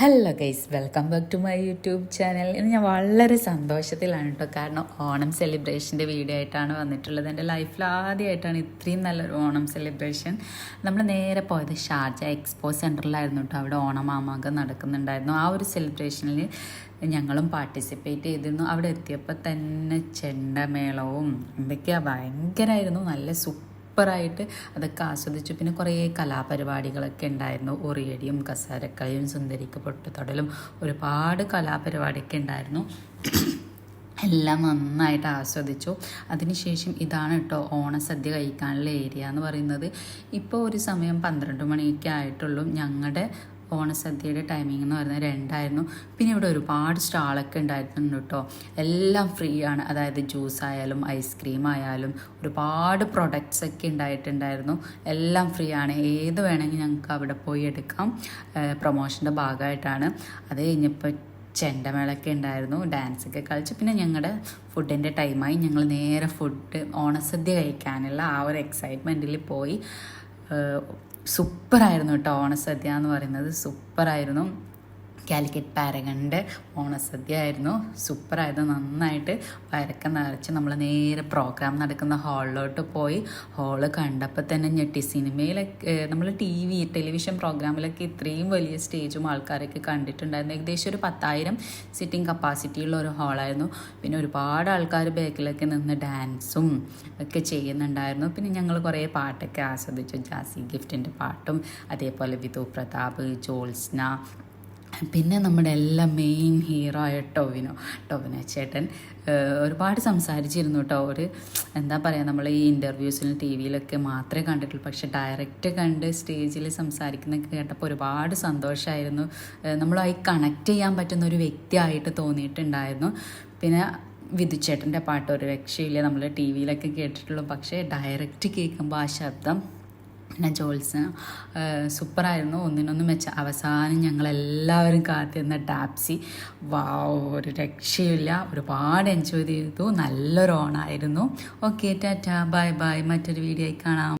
Hello guys welcome back to my YouTube channel ഇന്ന് ഞാൻ വളരെ സന്തോഷത്തിലാണ് കേട്ടോ കാരണം ഓണം സെലിബ്രേഷന്റെ വീഡിയോ ആയിട്ടാണ് വന്നിട്ടുള്ളത്. എന്റെ ലൈഫിൽ ആദ്യമായിട്ടാണ് ഇത്രയും നല്ലൊരു ഓണം സെലിബ്രേഷൻ നമ്മൾ നേരെ പോയത് ഷാർജ എക്സ്പോ സെന്ററിലായിരുന്നു കേട്ടോ അവിടെ ഓണമാമാകം നടക്കുന്നുണ്ടായിരുന്നു. ആ ഒരു സെലിബ്രേഷനിൽ ഞങ്ങളും പാർട്ടിസിപ്പേറ്റ് ചെയ്തിരുന്നു. അവിടെ എത്തിയപ്പോൾ തന്നെ ചെണ്ടമേളവും എന്തൊക്കെയാണ് ഭയങ്കരമായിരുന്നു നല്ല സൂപ്പർ സൂപ്പറായിട്ട് അതൊക്കെ ആസ്വദിച്ചു. പിന്നെ കുറേ കലാപരിപാടികളൊക്കെ ഉണ്ടായിരുന്നു. ഉറിയടിയും കസാരക്കളിയും സുന്ദരിക്ക് പൊട്ടുതൊടലും ഒരുപാട് കലാപരിപാടിയൊക്കെ ഉണ്ടായിരുന്നു. എല്ലാം നന്നായിട്ട് ആസ്വദിച്ചു. അതിനുശേഷം ഇതാണ് കേട്ടോ ഓണസദ്യ കഴിക്കാനുള്ള ഏരിയ എന്ന് പറയുന്നത്. ഇപ്പോൾ ഒരു സമയം പന്ത്രണ്ട് മണിയൊക്കെ ആയിട്ടുള്ളൂ. ഞങ്ങളുടെ ഓണസദ്യയുടെ ടൈമിംഗ് എന്ന് പറയുന്നത് രണ്ടായിരുന്നു. പിന്നെ ഇവിടെ ഒരുപാട് സ്റ്റാളൊക്കെ ഉണ്ടായിരുന്നു കേട്ടോ. എല്ലാം ഫ്രീ ആണ്. അതായത് ജ്യൂസ് ആയാലും ഐസ്ക്രീം ആയാലും ഒരുപാട് പ്രൊഡക്ട്സ് ഒക്കെ ഉണ്ടായിട്ടുണ്ടായിരുന്നു. എല്ലാം ഫ്രീ ആണ്. ഏത് വേണമെങ്കിൽ ഞങ്ങൾക്ക് അവിടെ പോയി എടുക്കാം. പ്രൊമോഷന്റെ ഭാഗമായിട്ടാണ്. അത് കഴിഞ്ഞപ്പോൾ ചെണ്ടമേളൊക്കെ ഉണ്ടായിരുന്നു. ഡാൻസൊക്കെ കളിച്ച് പിന്നെ ഞങ്ങളുടെ ഫുഡിന്റെ ടൈമായി ഞങ്ങൾ നേരെ ഫുഡ് ഓണസദ്യ കഴിക്കാനുള്ള ആ ഒരു എക്സൈറ്റ്മെന്റിൽ പോയി. സൂപ്പറായിരുന്നു കേട്ടോ ഓണസദ്യ എന്ന് പറയുന്നത്. സൂപ്പറായിരുന്നു. കാലിക്കറ്റ് പാരഗണിന്റെ ഓണസദ്യ ആയിരുന്നു. സൂപ്പറായത് നന്നായിട്ട് വരക്ക നിറച്ച് നമ്മൾ നേരെ പ്രോഗ്രാം നടക്കുന്ന ഹാളിലോട്ട് പോയി. ഹാൾ കണ്ടപ്പോൾ തന്നെ ഞെട്ടി. സിനിമയിലൊക്കെ നമ്മൾ ടി വി ടെലിവിഷൻ പ്രോഗ്രാമിലൊക്കെ ഇത്രയും വലിയ സ്റ്റേജും ആൾക്കാരൊക്കെ കണ്ടിട്ടുണ്ടായിരുന്നു. ഏകദേശം ഒരു പത്തായിരം സിറ്റിംഗ് കപ്പാസിറ്റിയുള്ള ഒരു ഹാളായിരുന്നു. പിന്നെ ഒരുപാട് ആൾക്കാർ ബാക്കിലൊക്കെ നിന്ന് ഡാൻസും ഒക്കെ ചെയ്യുന്നുണ്ടായിരുന്നു. പിന്നെ ഞങ്ങൾ കുറേ പാട്ടൊക്കെ ആസ്വദിച്ചു. ജാസി ഗിഫ്റ്റിന്റെ പാട്ടും അതേപോലെ വിധു പ്രതാപ് ജോത്സ്ന പിന്നെ നമ്മുടെ എല്ലാ മെയിൻ ഹീറോ ആയ ടോവിനോ ടൊവിനോ ചേട്ടൻ ഒരുപാട് സംസാരിച്ചിരുന്നു കേട്ടോ ഒരു എന്താ പറയുക നമ്മൾ ഈ ഇന്റർവ്യൂസിലും ടി വിയിലൊക്കെ മാത്രമേ കണ്ടിട്ടുള്ളൂ. പക്ഷെ ഡയറക്റ്റ് കണ്ട് സ്റ്റേജിൽ സംസാരിക്കുന്നൊക്കെ കേട്ടപ്പോൾ ഒരുപാട് സന്തോഷമായിരുന്നു നമ്മളായി കണക്ട് ചെയ്യാൻ പറ്റുന്ന ഒരു വ്യക്തിയായിട്ട് തോന്നിയിട്ടുണ്ടായിരുന്നു. പിന്നെ വിധുച്ചേട്ടന്റെ പാട്ട് ഒരു രക്ഷയില്ല. നമ്മൾ ടി വിയിലൊക്കെ കേട്ടിട്ടുള്ളൂ. പക്ഷേ ഡയറക്റ്റ് കേൾക്കുമ്പോൾ ആ ശബ്ദം പിന്നെ ജോൽസ് സൂപ്പറായിരുന്നു. ഒന്നിനൊന്നും വെച്ച അവസാനം ഞങ്ങളെല്ലാവരും കാത്തിരുന്ന ടാപ്സി. വാ ഒരു രക്ഷയില്ല ഒരുപാട് എൻജോയ് ചെയ്തു. നല്ലൊരു ഓണായിരുന്നു. Okay tata. ബൈ ബൈ മറ്റൊരു വീഡിയോ കാണാം.